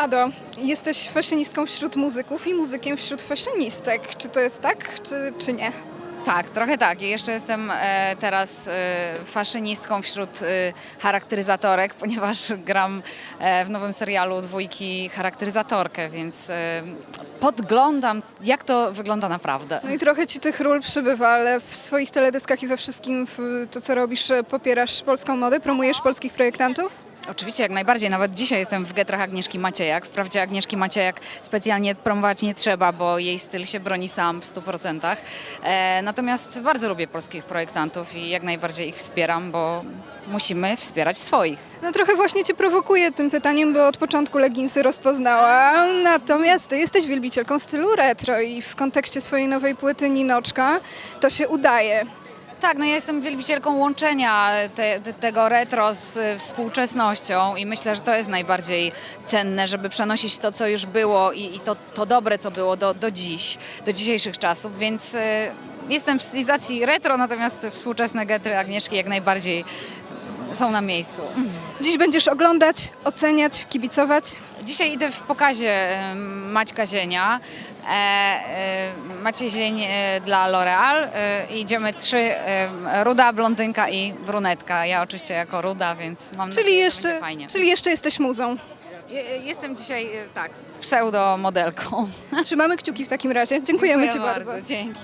Ado, jesteś fashionistką wśród muzyków i muzykiem wśród fashionistek. Czy to jest tak, czy, czy nie? Tak, trochę tak. I jeszcze jestem e, teraz e, faszynistką wśród e, charakteryzatorek, ponieważ gram e, w nowym serialu dwójki charakteryzatorkę, więc e, podglądam, jak to wygląda naprawdę. No i trochę ci tych ról przybywa, ale w swoich teledyskach i we wszystkim w to, co robisz, popierasz polską modę, promujesz polskich projektantów? Oczywiście, jak najbardziej. Nawet dzisiaj jestem w getrach Agnieszki Maciejak. Wprawdzie Agnieszki Maciejak specjalnie promować nie trzeba, bo jej styl się broni sam w 100%. E, natomiast bardzo lubię polskich projektantów i jak najbardziej ich wspieram, bo musimy wspierać swoich. No trochę właśnie cię prowokuję tym pytaniem, bo od początku leginsy rozpoznałam. Natomiast ty jesteś wielbicielką stylu retro i w kontekście swojej nowej płyty Ninoczka to się udaje. Tak, no ja jestem wielbicielką łączenia te, te, tego retro z y, współczesnością i myślę, że to jest najbardziej cenne, żeby przenosić to, co już było i, i to, to dobre, co było do, do dziś, do dzisiejszych czasów, więc y, jestem w stylizacji retro, natomiast współczesne getry Agnieszki jak najbardziej są na miejscu. Dziś będziesz oglądać, oceniać, kibicować. Dzisiaj idę w pokazie Maćka Zienia. E, e, Maciej Zień e, dla L'Oreal. Idziemy trzy, ruda, blondynka i brunetka. Ja oczywiście jako ruda, więc mam Czyli nadzieję, że jeszcze, będzie fajnie. czyli jeszcze jesteś muzą. Je- Jestem dzisiaj, tak, pseudo modelką. Trzymamy kciuki w takim razie. Dziękujemy ci Dziękuję bardzo. Dzięki.